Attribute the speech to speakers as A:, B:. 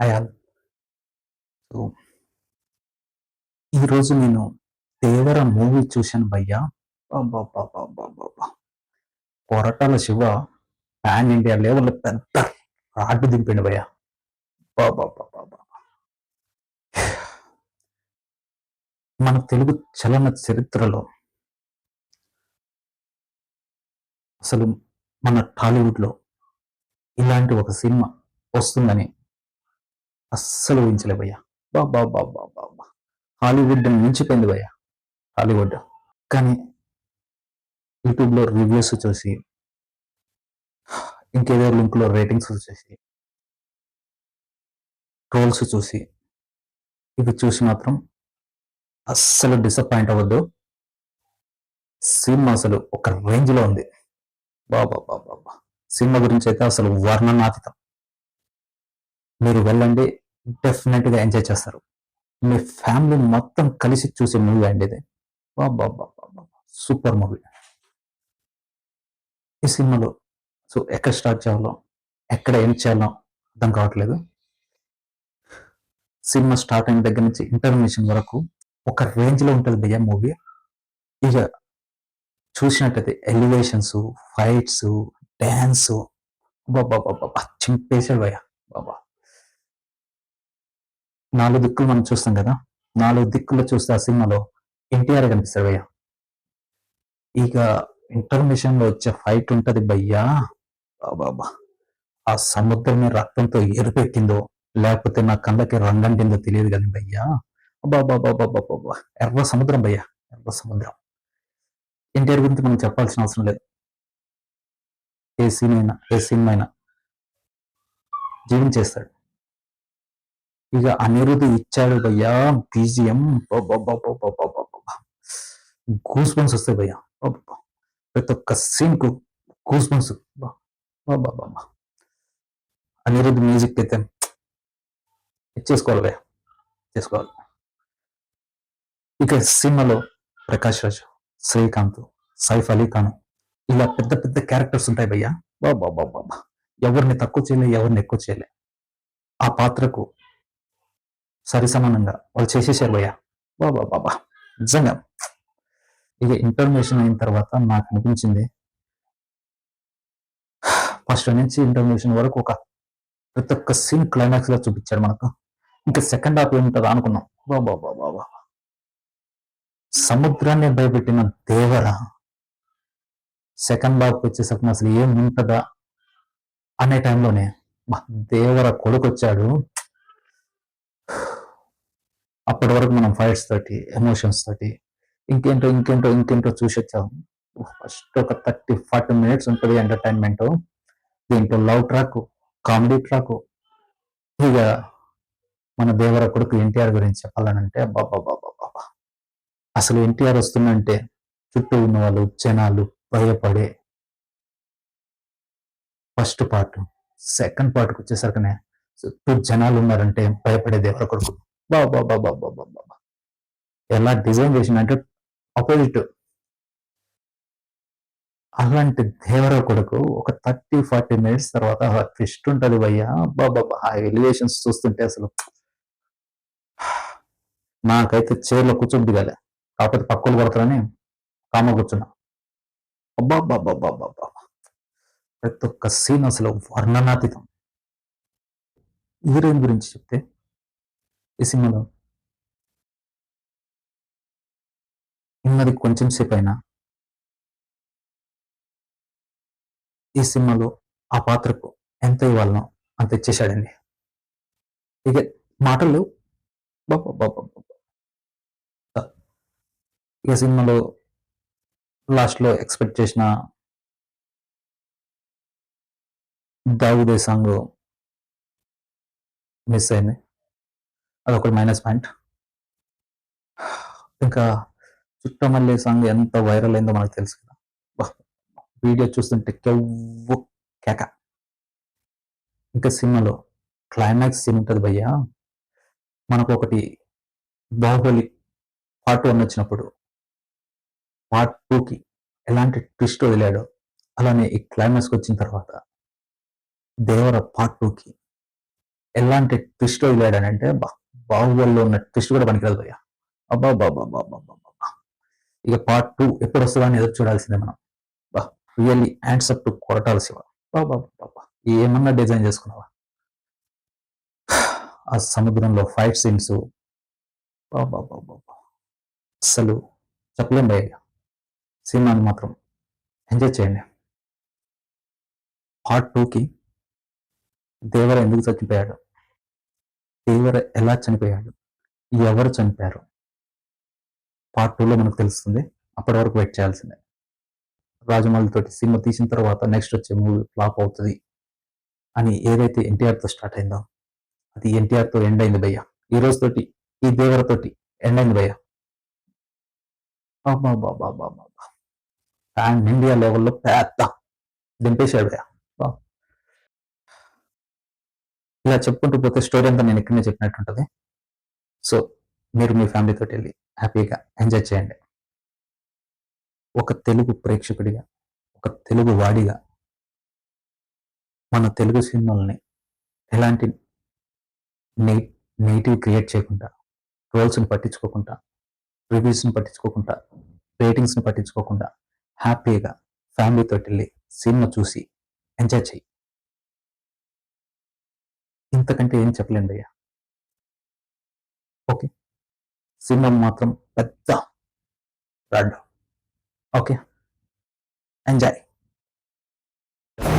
A: అయాల్ so ఈరోజు నేను దేవర movie చూశాను భయ్యా. అబ్బబ్బబ్బబ్బబ్బబ్బ. Koratala Siva pan India level పెద్ద రాడ్డు దింపిండు భయ్యా. మన తెలుగు చలన చరిత్రలో అసలు మన టాలీవుడ్లో ఇలాంటి ఒక సినిమా వస్తుందని అస్సలు ఊహించలే భయ్యా. బాబా బాబా బాబా హాలీవుడ్ మించిపోయింది భయ్యా. హాలీవుడ్ కానీ యూట్యూబ్లో రివ్యూస్ చూసి ఇంకేదో లింక్లో రేటింగ్స్ చూసి ట్రోల్స్ చూసి ఇవి చూసి మాత్రం అస్సలు డిసప్పాయింట్ అవ్వద్దు. సినిమా అసలు ఒక రేంజ్లో ఉంది. బాబా బాబా బాబా సినిమా గురించి అయితే అసలు వర్ణనాతీతం. మీరు వెళ్ళండి డెఫినెట్గా ఎంజాయ్ చేస్తారు. మీ ఫ్యామిలీ మొత్తం కలిసి చూసే మూవీ అండి ఇది. సూపర్ మూవీ ఈ సినిమాలో సో ఎక్కడ స్టార్ట్ చేయాలో ఎక్కడ ఏం చేయాలో అర్థం కావట్లేదు. సినిమా స్టార్ట్ అయిన దగ్గర నుంచి ఇంటర్మిషన్ వరకు ఒక రేంజ్లో ఉంటుంది భయ్య మూవీ ఇక చూసినట్టయితే ఎలివేషన్స్ ఫైట్స్ డ్యాన్స్ బాబా బాబా చింపేశాడు భయ్యా. నాలుగు దిక్కులు మనం చూస్తాం కదా? నాలుగు దిక్కులు చూస్తే ఆ సినిమాలో ఎన్టీఆర్ కనిపిస్తాడు భయ్య. ఇక ఇంటర్మిషన్లో వచ్చే ఫైట్ ఉంటది భయ్యా. బాబా ఆ సముద్రమే రక్తంతో ఎరుపెక్కిందో లేకపోతే నా కళ్ళకి రంగంటిందో తెలియదు కానీ భయ్యా. బాబా ఎర్ర సముద్రం భయ్యా. ఎర్ర సముద్రం. ఎన్టీఆర్ గురించి మనం చెప్పాల్సిన అవసరం లేదు. ఏ సినిమా ఏ సినిమా అయినా. జీవించేస్తాడు. ఇక అనిరుద్ధి ఇచ్చాడు భయ్యా బీజిఎం. గూస్ బంప్స్ వస్తాయి భయ్యా. ప్రతి ఒక్క సీన్కు గూస్ బంప్స్ అనిరుద్ధ్ మ్యూజిక్ అయితే ఇచ్చేసుకోవాలి భయ్యా. చేసుకోవాలి. ఇక సినిమాలో ప్రకాష్ రాజ్ శ్రీకాంత్ సైఫ్ అలీ ఖాన్ ఇలా పెద్ద పెద్ద క్యారెక్టర్స్ ఉంటాయి భయ్యా. బాబా బాబా ఎవరిని తక్కువ చేయలే ఎవరిని ఎక్కువ చేయలే. ఆ పాత్రకు సరి సమానంగా వాళ్ళు చేసేసారు భయ్యా. బాబా బాబా నిజంగా. ఇక ఇంటర్మేషన్ అయిన తర్వాత నాకు అనిపించింది ఫస్ట్ నుంచి ఇంటర్మేషన్ వరకు ఒక ప్రతి ఒక్క సీన్ క్లైమాక్స్గా చూపించాడు మనకు. ఇంకా సెకండ్ హాఫ్ ఏముంటుందా అనుకున్నాం. బాబా బాబా బాబా సముద్రాన్ని భయపెట్టిన దేవర సెకండ్ హాఫ్ వచ్చేసరికి అసలు ఏముంటుందా అనే టైంలోనే మా దేవర కొడుకు వచ్చాడు అప్పటి వరకు మనం ఫైట్స్ తోటి ఎమోషన్స్ తోటి ఇంకేంటో ఇంకేంటో ఇంకేంటో చూసి వచ్చాము ఫస్ట్ ఒక థర్టీ ఫార్టీ మినిట్స్ ఉంటుంది ఎంటర్టైన్మెంట్ దీంట్లో లవ్ ట్రాక్ కామెడీ ట్రాక్ ఇక మన దేవర కొడుకు ఎన్టీఆర్ గురించి చెప్పాలనంటే బాబా బాబా బాబా అసలు ఎన్టీఆర్ వస్తుందంటే చుట్టూ ఉన్న వాళ్ళు జనాలు భయపడే ఫస్ట్ పార్ట్ సెకండ్ పార్ట్కి వచ్చేసరికనే చుట్టూ జనాలు ఉన్నారంటే భయపడే దేవర కొడుకు. బాబా బాబా బాబా బాబా ఎలా డిజైన్ చేసిందంటే ఆపోజిట్ అలాంటి దేవర కొడుకు ఒక థర్టీ ఫార్టీ మినిట్స్ తర్వాత ట్విస్ట్ ఉంటది భయ్యా బాబా ఆ ఎలివేషన్స్ చూస్తుంటే అసలు నాకైతే చైర్లో కూర్చొని దిగాలి కాకపోతే పక్కలు కొడతారని కామ కూర్చున్నా అబ్బా బాబా బాబా బాబా ప్రతి ఒక్క సీన్ అసలు వర్ణనాతీతం హీరోయిన్ గురించి చెప్తే ఈ సినిమాలో. ఉన్నది కొంచెం సేపు అయినా ఈ సినిమాలో ఆ పాత్రకు ఎంత ఇవ్వాలనో అంత ఇచ్చేసాడండి ఇక మాటలు ఈ ఇక సినిమాలో లాస్ట్లో ఎక్స్పెక్ట్ చేసిన దావుదే సాంగ్ మిస్ అయింది. అదొకటి మైనస్ పాయింట్ ఇంకా చుట్టమల్లే సాంగ్ ఎంత వైరల్ అయిందో మనకు తెలుసు కదా. వీడియో చూస్తుంటే కెవ్వు కేక. ఇంకా సినిమాలో క్లైమాక్స్ సీన్ ఉంటుంది భయ్యా. మనకు ఒకటి బాహుబలి పార్ట్ వన్ వచ్చినప్పుడు పార్ట్ టూకి ఎలాంటి ట్విస్ట్ వదిలాడో అలానే ఈ క్లైమాక్స్కి వచ్చిన తర్వాత దేవర పార్ట్ టూకి ఎలాంటి ట్విస్ట్ వదిలాడానంటే బా బాహుబలిలో ఉన్న ట్విస్ట్ కూడా పనికిరాదు భయ్య. అబ్బా బాబా బాబా బాబా ఇక పార్ట్ టూ ఎప్పుడు వస్తుందా అని ఎదురు చూడాల్సిందే మనం. బా really hands up to Koratala Siva. బాబా బాబా ఏమన్నా డిజైన్ చేసుకున్నావా? ఆ సముద్రంలో ఫైట్ సీన్స్ బాబా బాబా అసలు చెప్పలేం భయ్య. సినిమాని మాత్రం ఎంజాయ్ చేయండి. పార్ట్ టూకి దేవర ఎందుకు చచ్చిపోయాడు? దేవర ఎలా చనిపోయాడు ఎవరు చనిపోయారు పార్ట్ టూలో మనకు తెలుస్తుంది. అప్పటి వరకు వెయిట్ చేయాల్సిందే. రాజమౌళి తోటి సినిమా తీసిన తర్వాత నెక్స్ట్ వచ్చే మూవీ ఫ్లాప్ అవుతుంది అని ఏదైతే ఎన్టీఆర్తో స్టార్ట్ అయిందో అది ఎన్టీఆర్తో ఎండ్ అయింది భయ్య. ఈ రోజు తోటి ఈ దేవరతోటి ఎండ్ అయింది భయ్య. బాబా బాబా బాబా పాన్ ఇండియా లెవెల్లో పెద్ద దింపేశాడు భయ్యా బా. ఇలా చెప్పుకుంటూ పోతే స్టోరీ అంతా నేను ఇక్కడనే చెప్పినట్టుంటది. సో మీరు మీ ఫ్యామిలీతో వెళ్ళి హ్యాపీగా ఎంజాయ్ చేయండి. ఒక తెలుగు ప్రేక్షకుడిగా ఒక తెలుగు వాడిగా మన తెలుగు సినిమాలని ఎలాంటి నెగిటివ్ క్రియేట్ చేయకుండా రోల్స్ని పట్టించుకోకుండా రివ్యూస్ని పట్టించుకోకుండా రేటింగ్స్ని పట్టించుకోకుండా హ్యాపీగా ఫ్యామిలీతో వెళ్ళి సినిమా చూసి ఎంజాయ్ చేయి. ఇంతకంటే ఏం చెప్పలేండి అయ్యా. ఓకే. సింహం మాత్రం పెద్ద రాడ్. ఓకే. ఎంజాయ్.